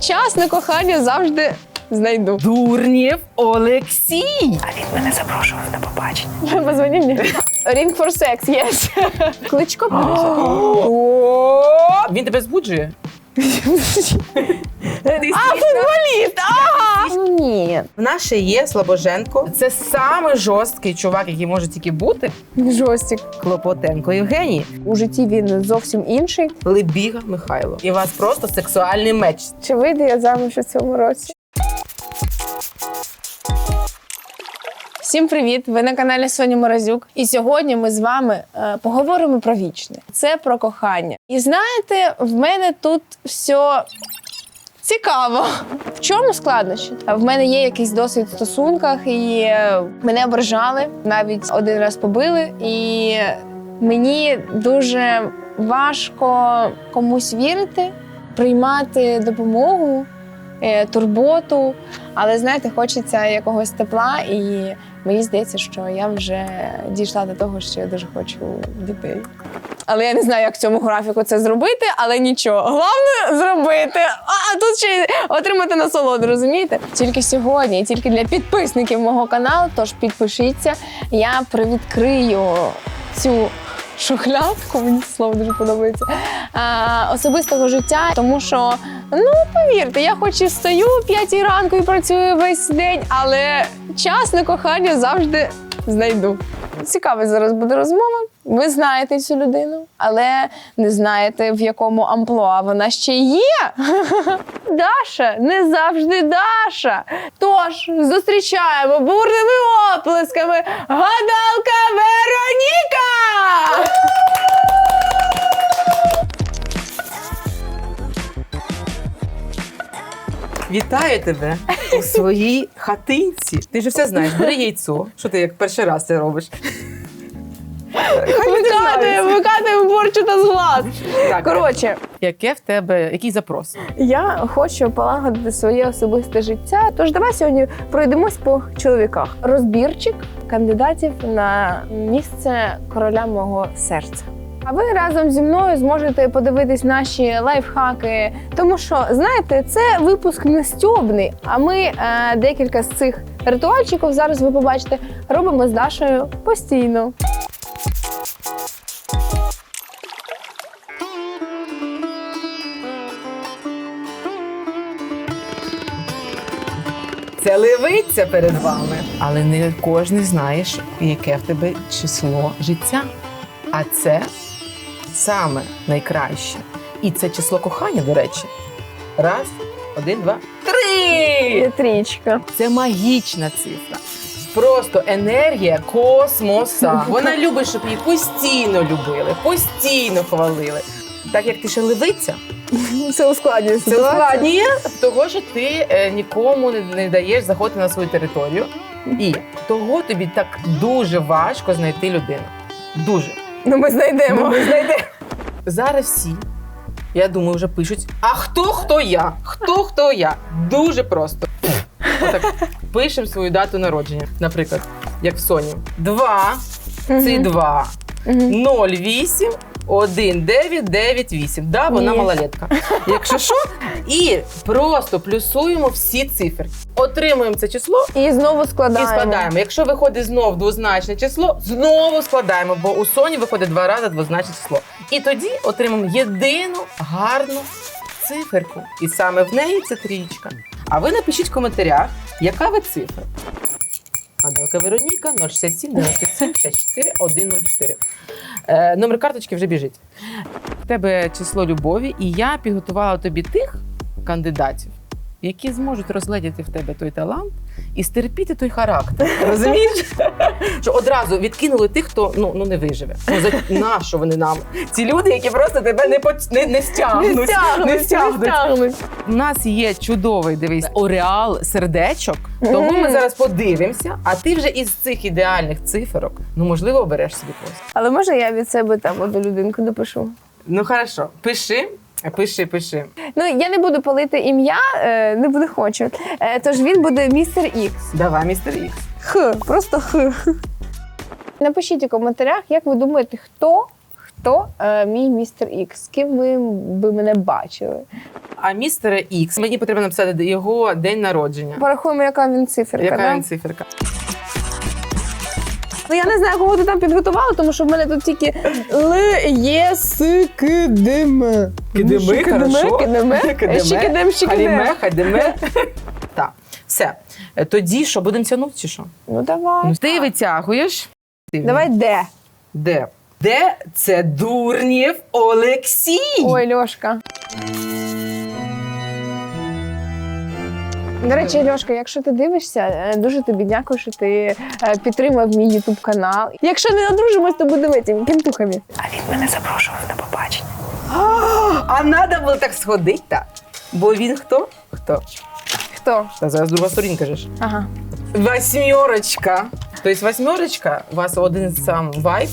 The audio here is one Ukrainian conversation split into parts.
Час на кохання завжди знайду. Дурнєв Олексій. А він мене запрошував на побачення. Позвони мені. Ring for sex, yes. Кличко Він тебе збуджує? А, футболіст! Ага! Ну, Ні, В нас ще є Слобоженко. Це самий жорсткий чувак, який може тільки бути. жостик. Клопотенко Євгеній. У житті він зовсім інший. Лебіга Михайло. І у вас просто сексуальний меч. Чи вийде я замуж у цьому році? Всім привіт! Ви на каналі Соня Морозюк. І сьогодні ми з вами е, поговоримо про вічне. Це про кохання. І знаєте, в мене тут все цікаво. В чому складнощі? В мене є якийсь досвід в стосунках, і е, мене ображали, навіть один раз побили. І мені дуже важко комусь вірити, приймати допомогу, турботу. Але знаєте, хочеться якогось тепла, і мені здається, що я вже дійшла до того, що я дуже хочу дітей. Але я не знаю, як в цьому графіку це зробити, але нічого. Головне зробити. А тут ще й отримати насолоду, розумієте? Тільки сьогодні, тільки для підписників мого каналу. Тож підпишіться, я привідкрию цю шухлядку. Мені слово дуже подобається. А, особистого життя, тому що ну повірте, я хоч і встаю о п'ятій ранку і працюю весь день, але час на кохання завжди знайду. Цікава зараз буде розмова. Ви знаєте цю людину, але не знаєте, в якому амплуа вона ще є. Даша не завжди Даша. Тож зустрічаємо бурними оплесками гадалка Вероніка! Вітаю тебе у своїй хатинці. Ти ж все знаєш. Бери яйцо. Що ти як перший раз це робиш? Викатуємо, викатуємо борчу та зглаз. Так, Коротше, яке в тебе, який запрос? я хочу полагодити своє особисте життя. Тож давай сьогодні пройдемось по чоловіках. Розбірчик кандидатів на місце короля мого серця. А ви разом зі мною зможете подивитись наші лайфхаки, тому що знаєте, це випуск не стьобний. А ми е, декілька з цих ритуальчиків зараз ви побачите робимо з Дашою постійно. Це левиця перед вами. Але не кожен знає, що- яке в тебе число життя. А це саме найкраще. І це число кохання, до речі. Раз, один, два, три! Трічка. Це магічна цифра. Просто енергія космоса. Вона любить, щоб її постійно любили, постійно хвалили. Так як ти ще левиця, Це ускладнює це ускладнює того, що ти е, нікому не, не даєш заходити на свою територію. І того тобі так дуже важко знайти людину. Дуже. Ну ми знайдемо. Ну, ми знайдемо. Зараз всі, я думаю, вже пишуть: а хто хто я? Хто хто я? Дуже просто. Отак пишемо свою дату народження, наприклад, як в Соні. Два, це два. 08 1998. Да, вона Ні. малолетка. Якщо що, і просто плюсуємо всі цифри. Отримуємо це число І знову і складаємо. складаємо. Якщо виходить знов двозначне число, знову складаємо, бо у Соні виходить два рази двозначне число. І тоді отримаємо єдину гарну циферку. І саме в неї це трієчка. А ви напишіть в коментарях, яка ви цифра. Гадалка Вероніка 067 97 64 104. Е, номер карточки вже біжить. В тебе число любові, і я підготувала тобі тих кандидатів, які зможуть розгледіти в тебе той талант і стерпіти той характер. Розумієш? Що одразу відкинули тих, хто ну, ну не виживе. Ну за на що вони нам? Ці люди, які просто тебе не поц- не, не стягнуть. Не стягнуть, Не стягнуть. У нас є чудовий дивись ореал сердечок. Тому ми зараз подивимося. А ти вже із цих ідеальних циферок, ну можливо, обереш собі когось. Але може я від себе там одну людинку допишу? Ну хорошо, пиши, пиши, пиши. Ну я не буду палити ім'я, е, не буде хочу. Е, тож він буде містер Ікс. Давай, містер Ікс. Х, просто х. Напишіть у коментарях, як ви думаєте, хто хто е, мій містер Ікс? З ким ви би мене бачили? А містер Ікс, мені потрібно написати його день народження. Порахуємо, яка він циферка. Яка да? він циферка? Ну я не знаю, кого ти там підготувала, тому що в мене тут тільки Л, Є, С, К, Д, М. Кидеми, Ну, хорошо. Кидеме, ще кидем, ще. Так, все. Е, Тоді що, будемо тягнути чи що? Ну давай. Ну, ти витягуєш. Давай де? Де? Де це Дурнєв Олексій? Ой, Льошка. До речі, Льошка, якщо ти дивишся, е, дуже тобі дякую, що ти е, підтримав мій ютуб канал. Якщо не одружимось, то будемо этим, кентухами. А він мене запрошував на побачення. А треба було так сходити, так. Бо він хто? Хто? Хто? Та зараз друга сторінка ж. Ага. Восьмерочка. Тобто восьмерочка, у вас один сам вайб.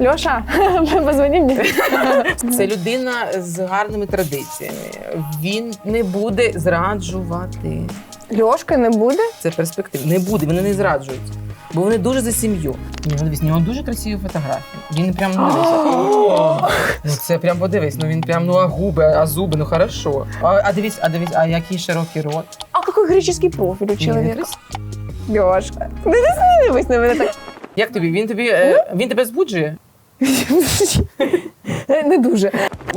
Льоша, позвони мені. Це людина з гарними традиціями. Він не буде зраджувати. Льошка не буде? Це перспектива. Не буде, вони не зраджують. Бо вони дуже за сім'ю. Ні, ну дивись, нього дуже красиві фотографії. Він прям ну, ну це прям подивись. Ну він прям ну а губи, а зуби, ну хорошо. А, а дивись, а дивись, а який широкий рот. А який греческий профіль у чоловіка? Льошка, не дивись на мене так. Як тобі? Він тобі е, він тебе збуджує? Не дуже.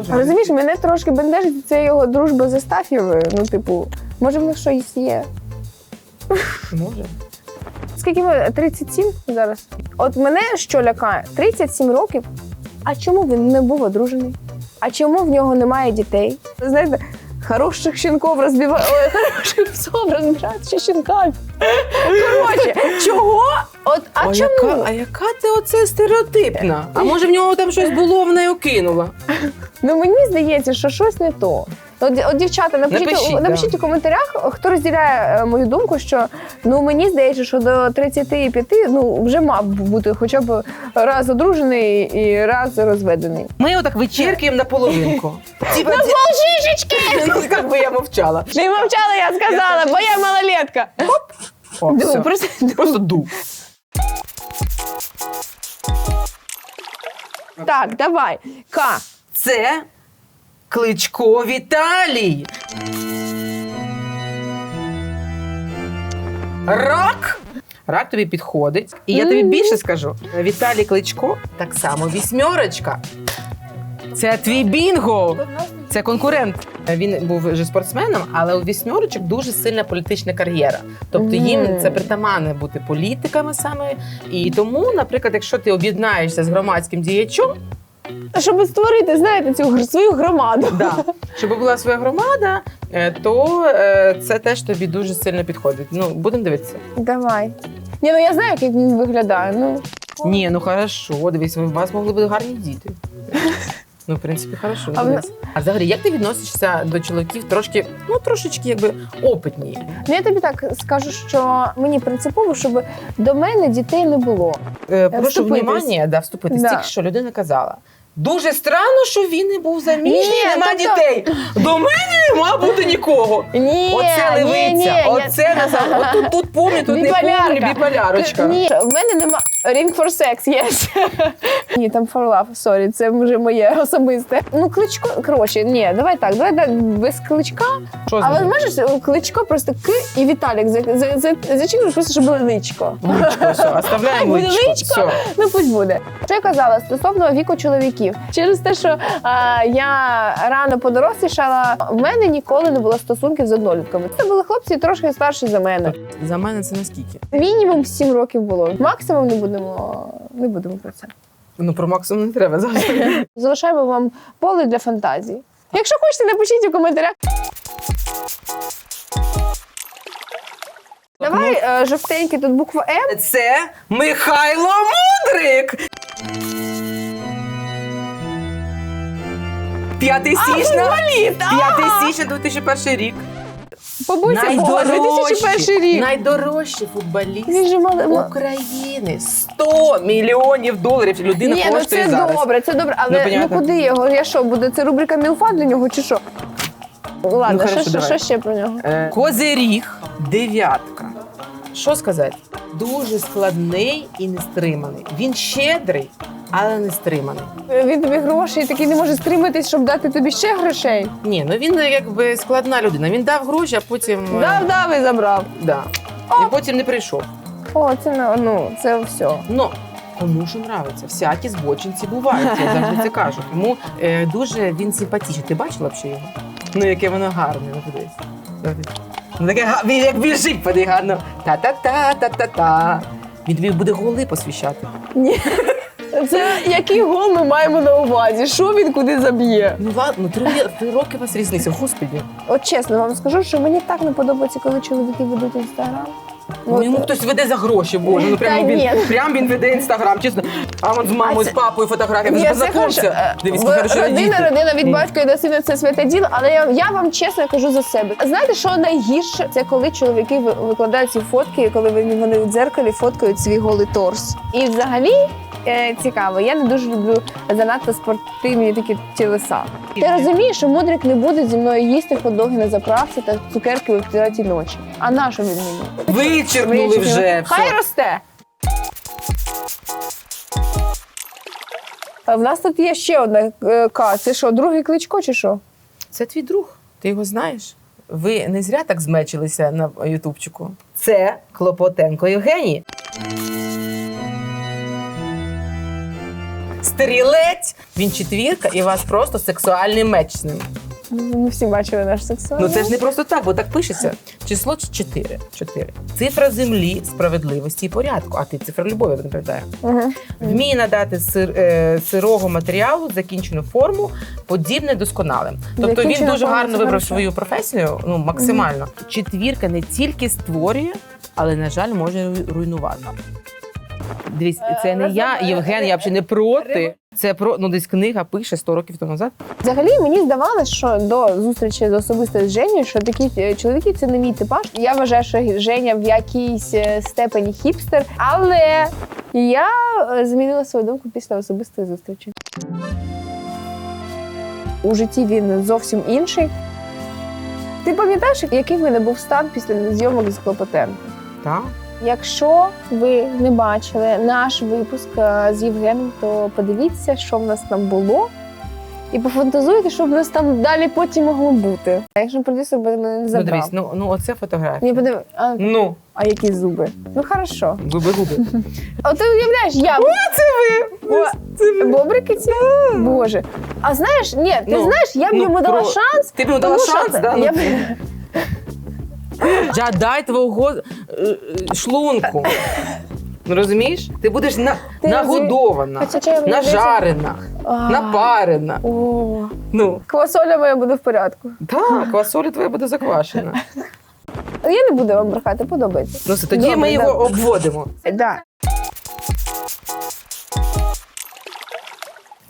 Розумієш, мене трошки бентежить це його дружба з Астафєвою. Ну, типу, може, в них щось є. Може. Скільки ви? 37 зараз? От мене що лякає? 37 років. А чому він не був одружений? А чому в нього немає дітей? Знаєте, хороших щенков розбивають. Хороших псов розбирають ще щенками. Коротше, чого? От, а а, чому? яка, а яка ти оце стереотипна? А може в нього там щось було, вона його кинула? Ну мені здається, що щось не то. От, от дівчата, напишіть, Напишіть, напишіть, да. у коментарях, хто розділяє е, мою думку, що ну мені здається, що до 35 ну вже мав бути хоча б раз одружений і раз розведений. Ми його так вичеркуємо на половинку. Типа, Полжишечки! ну, як би я мовчала. Не мовчала, я сказала, бо я малолетка. О, Диви, все. просто Просто ду. так, давай. К. Це Кличко Віталій. Рак. Рак тобі підходить. І я тобі більше скажу: Віталій Кличко так само вісьмерочка. Це твій бінго. Це конкурент. Він був вже спортсменом, але у вісьмерочок дуже сильна політична кар'єра. Тобто їм це притаманне бути політиками саме. І тому, наприклад, якщо ти об'єднаєшся з громадським діячом, Щоб створити, знаєте, цю свою громаду. Да. Щоб була своя громада, е, то е, це теж тобі дуже сильно підходить. Ну, будемо дивитися. Давай. Ні, ну я знаю, як він виглядає. Ну, Ні, ну хорошо, дивись, у вас могли бути гарні діти. Ну, в принципі, хорошо. А ви... А взагалі, як ти відносишся до чоловіків трошки, ну трошечки якби опитні? Ну, я тобі так скажу, що мені принципово, щоб до мене дітей не було. Е, прошу внимання, да, вступитись. Да. Тільки що людина казала. Дуже странно, що він не був заміжній, Ні, нема тобто- дітей. До мене нема бути нікого. Ні, Оце ні, левиця, ні, оце я- назад. От тут, тут помню, тут не Біполярка. помню, біполярочка. Ні, в мене нема ring for sex, yes. ні, там for love, сорі, це вже моє особисте. Ну, кличко, коротше, ні, давай так, давай так, без кличка. Що з Але ним? можеш е, кличко просто К і Віталік за, за, за, зачекай, просто щоб було личко. Личко, все, оставляємо буде личко. личко. Все. Ну пусть буде. Що я казала стосовно віку чоловіків. Через те, що а, я рано подорослішала, в мене ніколи не було стосунків з однолітками. Це були хлопці трошки старші за мене. За мене це наскільки? Мінімум 7 років було. Максимум не будемо, не будемо про це. Ну про максимум не треба завжди. Залишаємо вам поле для фантазії. Якщо хочете, напишіть у коментарях. Давай е, жовтенький тут буква М. Це Михайло Мудрик. 5 січня. 5 січня 2001 рік. Бабуся, Бога, 2001 рік. футболіст же мали- України. 100 мільйонів доларів людина Ні, ну коштує це зараз. добре, це добре. Ну, Але ну, понятно. куди його? Я що, буде це рубрика Мілфа для нього чи що? Ладно, Ну, хорошо, що, що, давай. що ще про нього? Е, Козиріг, дев'ятка. Що сказати? Дуже складний і нестриманий. Він щедрий, але не стриманий. Він тобі гроші і такий не може стриматись, щоб дати тобі ще грошей. Ні, ну він якби складна людина. Він дав гроші, а потім е, Дав, дав і забрав. да. і потім не прийшов. О, це не- ну, це все. Ну кому що нравиться, всякі збочинці бувають. Я завжди це кажу. Тому е, дуже він симпатичний. Ти бачила б ще його? Ну яке воно гарне, ну подивись. Подивись. Ну таке га- він як біжить, поди гарно. Та-та-та, та-та-та. Він тобі буде голи посвіщати. Ні. Це який гол ми маємо на увазі? Що він куди заб'є? Ну ладно, ну три, три роки у вас різниця, господі. От чесно вам скажу, що мені так не подобається, коли чоловіки ведуть інстаграм. Ну, йому хтось веде за гроші, боже. Ну прямо Та він, ні. прям він веде інстаграм, чесно. А от з мамою, з папою фотографія. Дивись, Бо як хорошо родина, родина від батька і до сина це святе діло, але я, я вам чесно кажу за себе. Знаєте, що найгірше? Це коли чоловіки ви- викладають ці фотки, коли вони, вони у дзеркалі фоткають свій голий торс. І взагалі е, цікаво, я не дуже люблю занадто спортивні такі тілеса. Ти розумієш, що мудрик не буде зі мною їсти хот-доги на заправці та цукерки о 9 ночі. А на що він мені? Вичерпнули Вичерпнули. вже. Хай все. росте. А в нас тут є ще одна е, К. Це що, другий кличко чи що? Це твій друг, ти його знаєш. Ви не зря так змечилися на Ютубчику. Це Клопотенко Євгеній. Стрілець! Він четвірка, і у вас просто сексуальний меч з ним. Ми всі бачили наш сексуальний. Ну це ж не просто так, бо так пишеться. Число 4. 4. Цифра землі, справедливості і порядку. А ти цифра любові, я. Угу. Вміє надати сир, е, сирого матеріалу закінчену форму, подібне досконалим. Тобто він Закінчена дуже форма гарно це вибрав хорошо. свою професію, ну максимально. Четвірка не тільки створює, але, на жаль, може ру- руйнувати. Дивись, це не я, Євген, я взагалі не проти. Це про ну десь книга пише 100 років тому назад. Взагалі мені здавалося, що до зустрічі з особисто з Женєю, що такі е, чоловіки це не мій типаж. Я вважаю, що Женя в якійсь е, степені хіпстер, але я е, змінила свою думку після особистої зустрічі. У житті він зовсім інший. Ти пам'ятаєш, який в мене був стан після зйомок з Клопотенко? Так. Якщо ви не бачили наш випуск е, з Євгеном, то подивіться, що в нас там було, і пофантазуйте, що в нас там далі потім могло бути. А якщо продюсер би мене не забрав. дивись, ну, ну оце фотографія. Ні, подиви, а, Ну, а які зуби? Ну хорошо. губи губи. А ти уявляєш, я. О, це ви! Бобрики ці? Боже. А знаєш, ні, ти Ну, знаєш, я б ну, йому дала про- шанс. Ти б йому дала шанс, це- да? Я Ну, б... Я дай твого е, е, шлунку. Ну розумієш? Ти будеш на, Ти нагодована, Хоча мені нажарена, А. напарена. О, Ну, квасоля моя буде в порядку. так, квасоля твоя буде заквашена. Я не буду вам брехати, подобається. Ну, все, тоді Добре, ми його добре. обводимо. Да.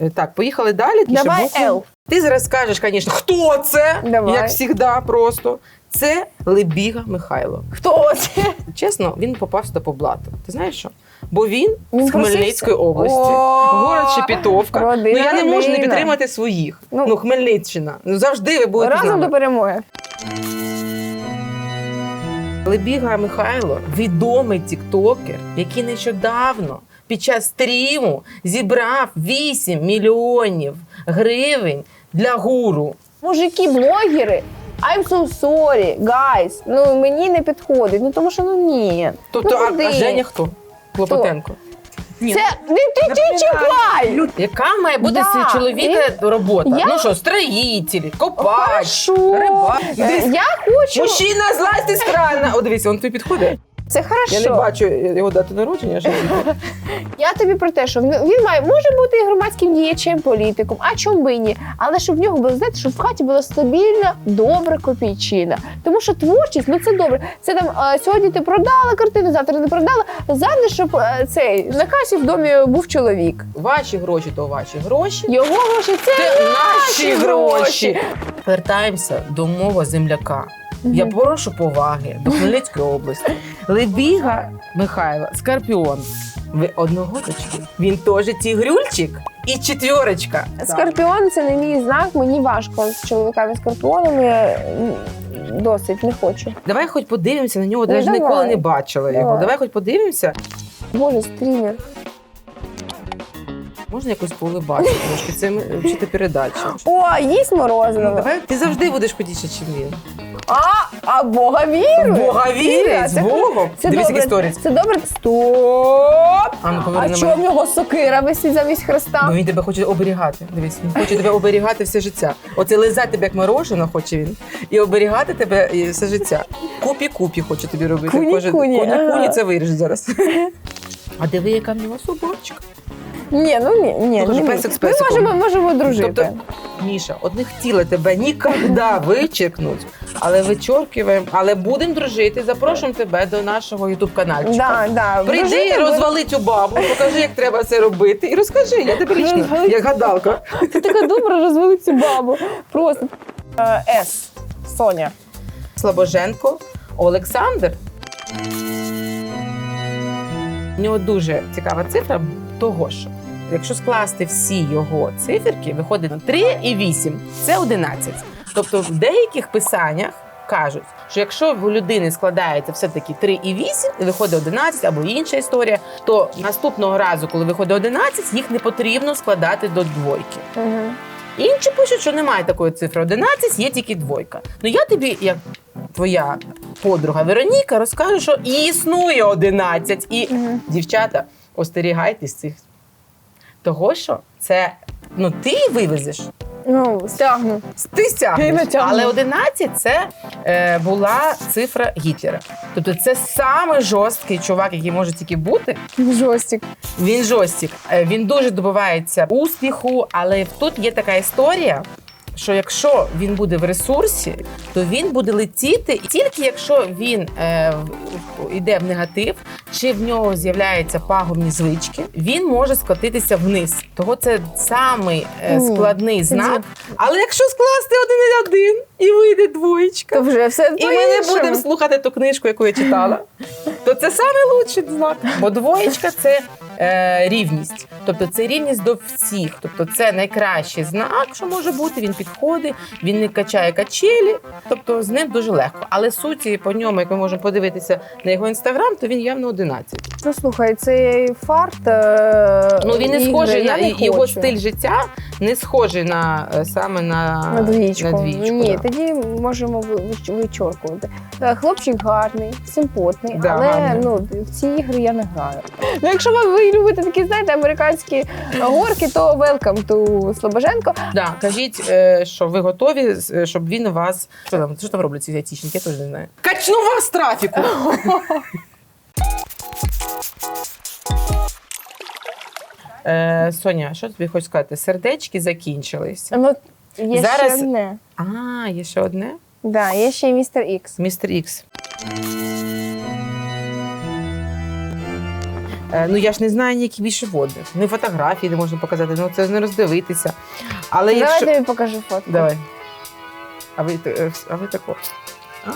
Е, Так, поїхали далі. Давай. Л. Ти зараз скажеш, звісно, хто це? Давай. Як завжди, просто. Це Лебіга Михайло. Хто це? Чесно, він попав сюди по блату. Ти знаєш що? Бо він, з Хмельницької області, город Шепетовка. родина, ну я не можу не підтримати своїх. Ну, Ну, Хмельниччина. Ну завжди ви будете Разом до перемоги. Лебіга Михайло відомий тіктокер, який нещодавно під час стріму зібрав 8 мільйонів гривень для гуру. Мужики, блогери. I'm so sorry, guys. Ну мені не підходить. Ну тому що ну ні. Тобто, ну, а, а Женя хто? Клопотенко. Ні. Це не ти, ти чіпай! Яка має бути Да, чоловіка робота? Я- Ну що, строїтель, копач, рибак. Е, Я хочу. Мужчина, злазьте з крана! О, дивіться, він тобі підходить. Це хорошо. Я не бачу його дату народження. Що він- Я тобі про те, що він він має може бути і громадським діячем, політиком, а чому би ні? Але щоб в нього було знаєте, щоб в хаті була стабільна, добра копійчина. Тому що творчість, ну це добре. Це там е, сьогодні ти продала картину, завтра не продала. Завжди, щоб е, цей на касі в домі був чоловік. Ваші гроші то ваші гроші. Його гроші це, Це наші гроші. Вертаємося до мого земляка. Я прошу поваги до Хмельницької області. Лебіга Михайло, Скорпіон. Ви одногодочки. Він теж тігрюльчик і четвірочка. Скорпіон це не мій знак. Мені важко з чоловіками скорпіонами. досить, не хочу. Давай хоч подивимося на нього, Ну, ж давай. ніколи не бачила його. Давай. Хоч подивимося. Боже, стрімер. Можна якось поулибати трошки. Це вчити передачу. О, їсть Ну, давай ти завжди будеш ходіше, ніж він. А, а Бога вірує. Бога вірить, з Це- Богом. Це Дивись, добре. сторіс. Це добре. Стоп! А ну А на чого в мене. нього сокира висить замість хреста? Бо він тебе хоче оберігати. Дивись, він хоче тебе оберігати все життя. Оце лизати тебе як морожено хоче він. І оберігати тебе і все життя. Купі-купі хоче тобі робити. Куні-куні, Куні-куні ага. це виріж зараз. А диви, яка в нього собачка. Ні, ну ні, ні. Ну, ні, ні. песик з Ми песиком. можемо, можемо дружити. Тобто, Міша, от не хотіли тебе ніколи вичеркнуть, але вичоркуємо, але будемо дружити. Запрошуємо тебе до нашого ютуб каналчика. да, да. Прийди, дружити, розвали цю бабу, покажи, як треба це робити, і розкажи. Я тебе лічно, Розвали. як гадалка. Ти така добра розвели цю бабу. Просто. Е, С. Соня. Слабоженко Олександр. У нього дуже цікава цифра того, що якщо скласти всі його циферки, виходить на 3 і 8. Це 11. Тобто в деяких писаннях кажуть, що якщо в людини складається все-таки 3 і 8, і виходить 11 або інша історія, то наступного разу, коли виходить 11, їх не потрібно складати до двойки. Угу. Інші пишуть, що немає такої цифри 11, є тільки двойка. Ну я тобі, як твоя подруга Вероніка, розкажу, що і існує 11. І Мгм. дівчата, остерігайтесь цих. Того, що це ну ти вивезеш, Ну, стягну. ти стягнеш. Але 11 це е, була цифра Гітлера. Тобто це саме жорсткий чувак, який може тільки бути. Жостік. Він жостік. Е, Він дуже добивається успіху, але тут є така історія. Що якщо він буде в ресурсі, то він буде летіти і тільки якщо він е, йде в негатив, чи в нього з'являються пагубні звички, він може скотитися вниз. Того це самий е, складний знак. Але якщо скласти один і один і вийде двоєчка, То вже все і ми не будемо слухати ту книжку, яку я читала. То це лучший знак. Бо двоєчка це е, рівність. Тобто це рівність до всіх. Тобто це найкращий знак, що може бути. Він підходить, він не качає качелі. Тобто з ним дуже легко. Але суті по ньому, як ми можемо подивитися на його інстаграм, то він явно 11. Ну слухай, цей фарт. Е... Ну він не ігри, схожий я на не його хочу. стиль життя, не схожий на е, саме на, На двічку. На двічку Ні, да. тоді можемо вичоркувати. Е, Хлопчик гарний, симпотний, Да, але гарний. ну в ці ігри я не граю. Ну, якщо ви любите такі, знаєте, американські е, горки, то welcome to Слобоженко. Да, кажіть, е, що ви готові, е, щоб він у вас. Що там, що там роблять ці айтішники, я теж не знаю. Качну вас з трафіку. Е, Соня, що тобі хочу сказати? Сердечки закінчились. Ну, є Зараз- ще одне. А, є ще одне. Да, є ще й містер Ікс. Містер Ікс. Ну, я ж не знаю ніякі більше води. і фотографії не можна показати, ну це ж не роздивитися. Але Давай якщо. я тобі покажу фотку. Давай. А ви, е, а ви тако. А,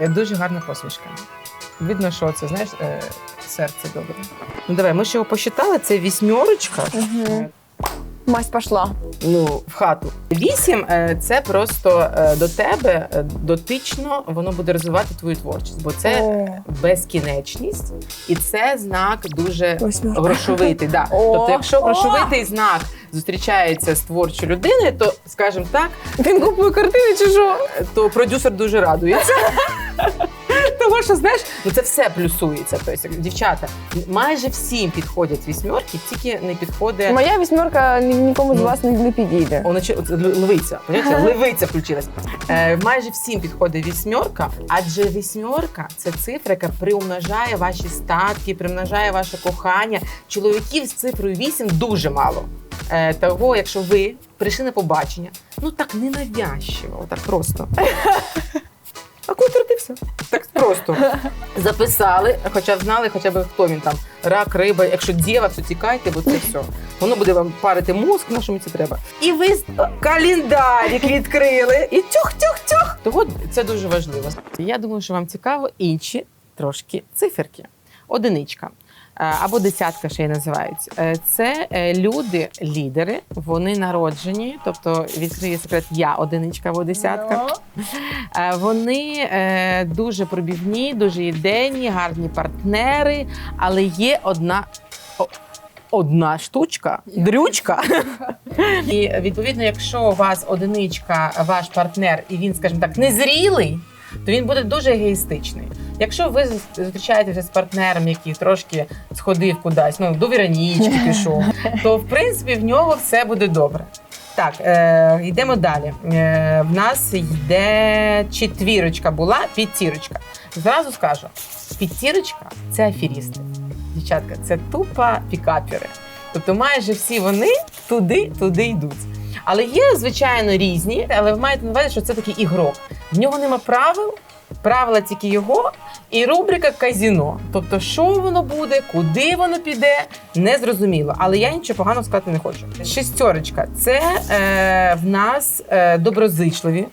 е, Дуже гарна посмішка. Видно, що це, знаєш, е, серце добре. Ну давай, ми ж його посчитали, це вісьмерочка. Мгм. Мась пошла. Ну, в хату. Вісім е, це просто е, до тебе е, дотично воно буде розвивати твою творчість, бо це О. безкінечність, і це знак дуже Восьмерка. грошовитий. Да. О, Тобто, якщо о. грошовитий знак зустрічається з творчою людиною, то, скажімо так, Він купує картини чи що? то продюсер дуже радується. Тому що знаєш, ну це все плюсується. Тобто, дівчата, майже всім підходять вісьмерки, тільки не підходить. Моя вісьмерка нікому з Ну. вас не, підійде. Левиця, понимаєте? левиця включилась. Е, майже всім підходить вісьмерка, адже вісьмерка це цифра, яка приумножає ваші статки, примножає ваше кохання. Чоловіків з цифрою 8 дуже мало. Е, того, якщо ви прийшли на побачення, ну так ненавязчиво, так просто. А все. Так просто записали, хоча б знали, хоча б хто він там, рак, риба. Якщо дєва, то тікайте, бо це все. Воно буде вам парити мозк, на що мені це треба. І ви календарик відкрили, і тюх-тюх-тюх. Того це дуже важливо. Я думаю, що вам цікаво інші трошки циферки. Одиничка. Е, або десятка ще й називають. Е, Це е, люди-лідери, вони народжені, тобто відкриє секрет я одиничка або десятка. Е, Вони е, дуже пробівні, дуже ідейні, гарні партнери, але є одна. Одна штучка, дрючка. І відповідно, якщо у вас одиничка, ваш партнер, і він, скажімо так, незрілий, то він буде дуже егоїстичний. Якщо ви зустрічаєтеся з партнером, який трошки сходив кудись, ну до Віронічки пішов, то в принципі в нього все буде добре. Так, е, йдемо далі. Е, в нас йде четвірочка була, п'ятірочка. Зразу скажу: п'ятірочка це аферісти. Дівчатка, це тупа пікапери. Тобто майже всі вони туди, туди йдуть. Але є, звичайно, різні, але ви маєте на увазі, що це такий ігрок. В нього нема правил, правила тільки його, і рубрика казіно. Тобто, що воно буде, куди воно піде, не зрозуміло. Але я нічого поганого сказати не хочу. Шестерочка це е, в нас е, доброзичливі,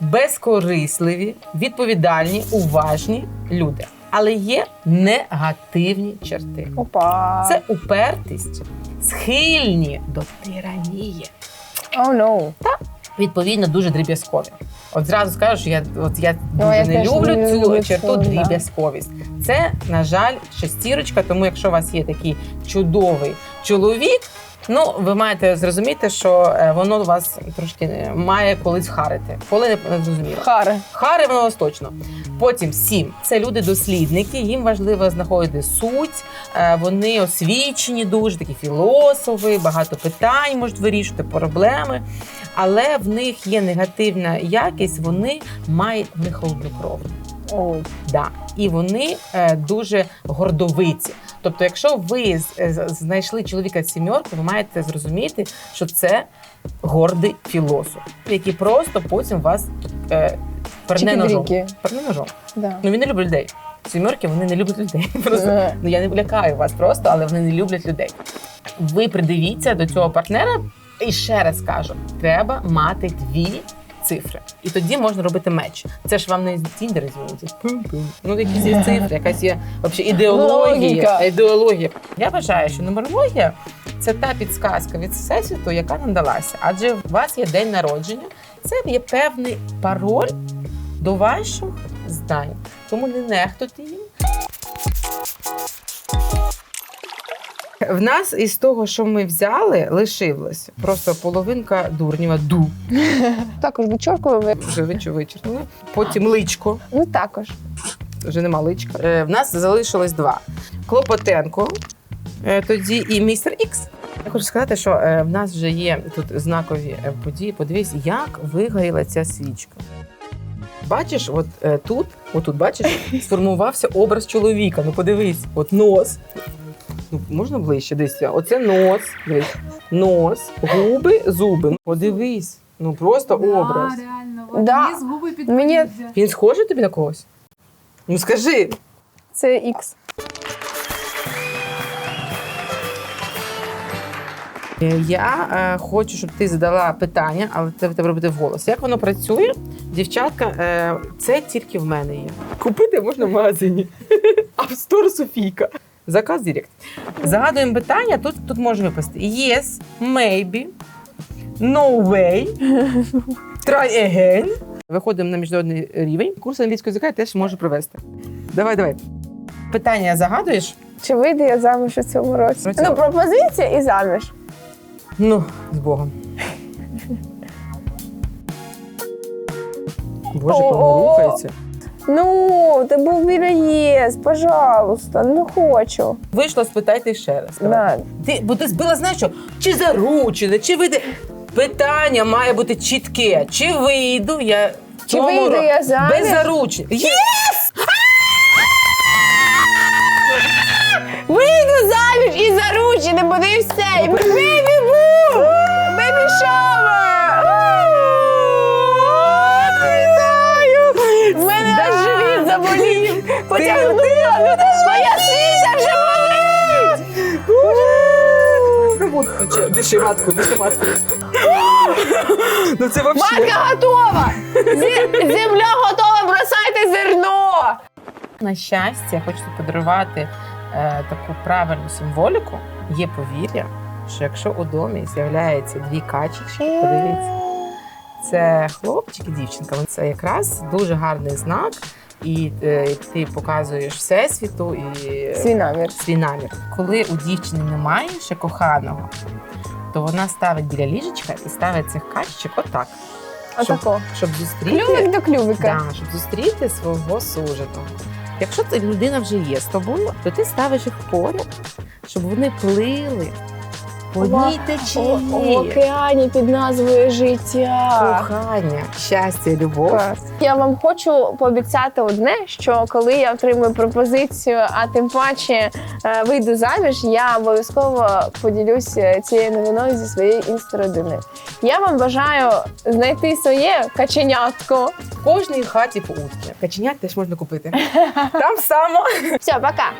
безкорисливі, відповідальні, уважні люди. Але є негативні черти. Опа. Це упертість, схильні до тиранії. Oh, no. Відповідно, дуже дріб'язкові. От зразу скажу, що я от я Ну, дуже я не люблю не цю люблю черту дріб'язковість. Це, на жаль, шестірочка. Тому, якщо у вас є такий чудовий чоловік, ну ви маєте зрозуміти, що е, воно вас трошки е, має колись харити. Коли не, зрозуміло. Харе. Хари воно вас точно. Потім сім. Це люди-дослідники. Їм важливо знаходити суть. Е, Вони освічені, дуже такі філософи, багато питань можуть вирішувати проблеми. Але в них є негативна якість. Вони мають не холоднокровні. Ой. Да. І вони е, дуже гордовиті. Тобто, якщо ви е, знайшли чоловіка сімерку, ви маєте зрозуміти, що це гордий філософ, який просто потім вас е, перне ножом. Перне ножом. Да. Ну він не любить людей. Сімерки вони не люблять людей. Просто Е. ну я не лякаю вас просто, але вони не люблять людей. Ви придивіться до цього партнера, і ще раз кажу: треба мати дві цифри. І тоді можна робити меч. Це ж вам не з Тіндера. Ну, якісь є цифри, якась є взагалі ідеологія. Ідеологія. Я вважаю, що нумерологія це та підсказка від всесвіту, яка нам далася. Адже у вас є день народження, це є певний пароль до ваших знань. Тому не нехтуйте їм. В нас із того, що ми взяли, лишилось просто половинка дурнєва ду. Також вичоркуємо. Вже вичу вичерпнули. Потім личко. Ну також. Вже нема личка. Е, в нас залишилось два: Клопотенко, е, тоді і містер Ікс. Я хочу сказати, що е, в нас вже є тут знакові е, події. Подивись, як вигоріла ця свічка. Бачиш, от е, тут, отут, бачиш, сформувався образ чоловіка. Ну подивись, от нос. Ну, можна ближче десь. Оце нос, дивись. Нос, губи, зуби. Подивись. Ну просто образ. Да, реально. Да. Да. губи під Мені- підборіддя. Він схожий тобі на когось? Ну скажи. Це ікс. Е, Я е, хочу, щоб ти задала питання, але це в тебе робити вголос. Як воно працює? Дівчатка, е, це тільки в мене є. Купити можна в магазині. Store Софійка. Заказ Директ. Загадуємо питання, тут, тут можна виписати yes, maybe, no way, try again. Виходимо на міжнародний рівень. Курс англійського язика я теж можу провести. Давай, давай. Питання загадуєш? Чи вийде я заміж у цьому році? Про. Ну, пропозиція і заміж. Ну, з Богом. Боже, як воно рухається. Ну, ти був біля єс, пожалуйста, не хочу. Вийшло, спитайте ще раз. Да. Ти, бо ти збила, знаєш що? Чи заручене, чи вийде. Питання має бути чітке. Чи вийду я Чи цьому вийду ро- я заміж? без заручень? Є! Вийду заміж і заручені, буде і все. І бейбі бу! Бейбі шовер! Потягнула! Ну моя свіця вже болить! Диши матку, диши матку. Ну це взагалі. Матка готова! Земля готова, бросайте зерно! На щастя, я хочу подарувати е, таку правильну символіку, є повір'я, що якщо у домі з'являються дві качечки, подивіться, це хлопчик і дівчинка. Це якраз дуже гарний знак, і е, ти показуєш всесвіту і Свій намір. свій намір. Коли у дівчини немає ще коханого, то вона ставить біля ліжечка і ставить цих качечок отак, щоб, Отако. щоб зустріти Клювик до клювика. Да, щоб зустріти свого суженого. Якщо ти- людина вже є з тобою, то ти ставиш їх поряд, щоб вони плили по одній О, В океані під назвою життя. Кохання, щастя, любов. Клас. Я вам хочу пообіцяти одне, що коли я отримую пропозицію, а тим паче е, вийду заміж, я обов'язково поділюся цією новиною зі своєю інстародиною. Я вам бажаю знайти своє каченятко. В кожній хаті по утки. Каченят теж можна купити. Там само. Все, пока.